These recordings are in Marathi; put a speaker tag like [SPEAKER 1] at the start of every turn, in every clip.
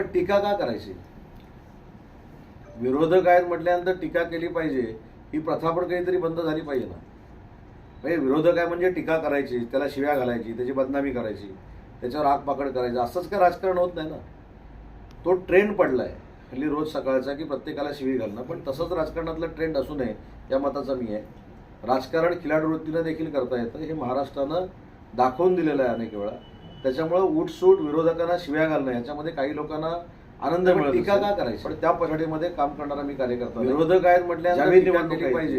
[SPEAKER 1] पण टीका का करायची? विरोधक आहेत म्हटल्यानंतर टीका केली पाहिजे. ही प्रथा पण काहीतरी बंद झाली पाहिजे ना. म्हणजे विरोधक आहे म्हणजे टीका करायची त्याला शिव्या घालायची त्याची बदनामी करायची त्याच्यावर आग पाकड करायची. असंच काय राजकारण होत नाही ना. तो ट्रेंड पडलाय. हल्ली रोज सकाळचा की प्रत्येकाला शिवी घालणं. पण तसंच राजकारणातलं ट्रेंड असू नये या मताचा मी आहे. राजकारण खिलाडू वृत्तीनं देखील करता येतं. हे महाराष्ट्रानं दाखवून दिलेलं आहे अनेक वेळा. त्याच्यामुळं उठसूट विरोधकांना शिव्या घालणं याच्यामध्ये काही लोकांना आनंद मिळत
[SPEAKER 2] टीका. का करायची?
[SPEAKER 1] पण त्या पद्धतीमध्ये काम करणारा मी कार्यकर्ता.
[SPEAKER 2] विरोधक आहेत म्हटल्यानंतर केली
[SPEAKER 1] पाहिजे.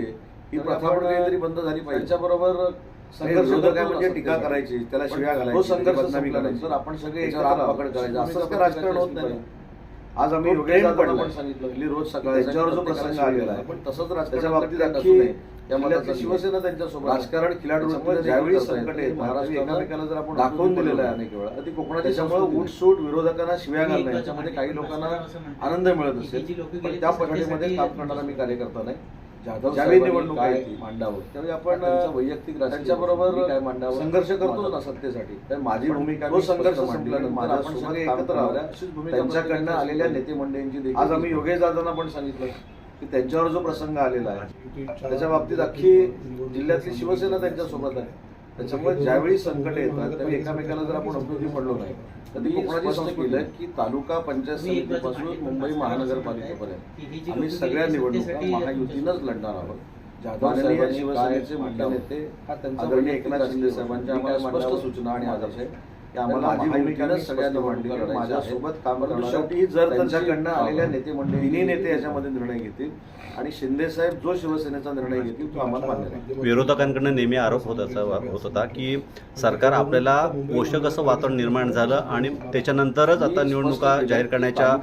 [SPEAKER 1] ही
[SPEAKER 2] तर
[SPEAKER 1] प्रथा काहीतरी बंद झाली पाहिजे
[SPEAKER 2] त्यांच्याबरोबर
[SPEAKER 1] संघर्ष
[SPEAKER 2] म्हणजे टीका. करायची त्याला शिव्या घालायची
[SPEAKER 1] संघर्ष. आपण सगळे राजकारण होत नाही आज आम्ही योगेश. पण सांगितलं. रोज सकाळी
[SPEAKER 2] त्याच्यावर जो प्रसंग आलेला आहे.
[SPEAKER 1] पण तसंच
[SPEAKER 2] त्याच्या बाबतीत जिल्ह्यातली
[SPEAKER 1] शिवसेना त्यांच्यासोबत
[SPEAKER 2] राजकारण खिलाडू
[SPEAKER 1] ज्यावेळी संकट येतं. महाराष्ट्रानं
[SPEAKER 2] एकामेकाला जर आपण
[SPEAKER 1] दाखवून दिलेलं आहे. अनेक वेळा
[SPEAKER 2] तर ती कोकणाची
[SPEAKER 1] त्याच्यामुळे
[SPEAKER 2] आहे.
[SPEAKER 1] उठसूट विरोधकांना शिव्या घालणं याच्यामध्ये काही लोकांना आनंद मिळत असेल. पण त्या पद्धतीमध्ये काम करणारा मी कार्यकर्ता नाही.
[SPEAKER 2] जाधव
[SPEAKER 1] ज्यावेळी निवडणूक
[SPEAKER 2] मांडावं?
[SPEAKER 1] त्यावेळी आपण
[SPEAKER 2] त्यांचं वैयक्तिक राजकीय
[SPEAKER 1] त्यांच्याबरोबर
[SPEAKER 2] काय मांडावं?
[SPEAKER 1] संघर्ष करतो ना सत्तेसाठी.
[SPEAKER 2] तर माझी भूमिका
[SPEAKER 1] तो संघर्ष आपण सगळे एकत्र भूमिका
[SPEAKER 2] त्यांच्याकडनं आलेल्या. नेते मंडळींची देखील
[SPEAKER 1] आज आम्ही योगेश दादांना पण सांगितलं की त्यांच्यावर जो प्रसंग आलेला आहे त्याच्या बाबतीत अख्खी जिल्ह्यातली शिवसेना त्यांच्यासोबत आहे. त्याच्यामुळे ज्यावेळी संकट येतात त्यावेळी एकामेकाला जर आपण उपयोगी पडलो नाही तर
[SPEAKER 2] मी स्पष्ट केलं
[SPEAKER 1] की तालुका पंचायत समितीपासून. मुंबई महानगरपालिकेपर्यंत आम्ही सगळ्या निवडणुका महायुतीनंच लढणार आहोत शिवसेनेचे मुख्य? नेते आदरणीय एकनाथ शिंदे साहेबांच्या आम्हाला स्पष्ट? सूचना आणि आदेश आहे आम्हाला
[SPEAKER 2] मांडली. माझ्यासोबत काम
[SPEAKER 1] शेवटी जर
[SPEAKER 2] त्यांच्याकडनं आलेल्या नेते मंडळी
[SPEAKER 1] तिन्ही नेते याच्यामध्ये निर्णय घेतील आणि शिंदे साहेब जो शिवसेनेचा निर्णय घेतील तो आम्हाला मान्य नाही
[SPEAKER 3] विरोधकांकडनं नेहमी आरोप होत असा होत होता की सरकार आपल्याला पोषक असं वातावरण निर्माण झालं आणि त्याच्यानंतरच आता निवडणुका जाहीर करण्याच्या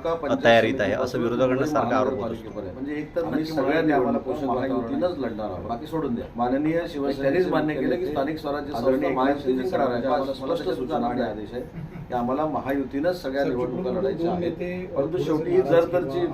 [SPEAKER 3] तयारीत आहे असं विरोधकांना सारखा आरोप होत असतो.
[SPEAKER 1] म्हणजे एक तर सगळ्यांनी आम्हाला पोषक
[SPEAKER 2] महायुतीनंच
[SPEAKER 1] लढणार आहोत. बाकी सोडून द्या. माननीय शिवसेनेचे
[SPEAKER 2] त्यांनीच मान्य केलं की स्थानिक स्वराज्य स्पष्ट
[SPEAKER 1] स्पष्ट सूचना
[SPEAKER 2] सूचना
[SPEAKER 1] आदेश आहे की आम्हाला महायुतीनंच सगळ्या निवडणुका लढायच्या आहेत. परंतु शेवटी जर तरची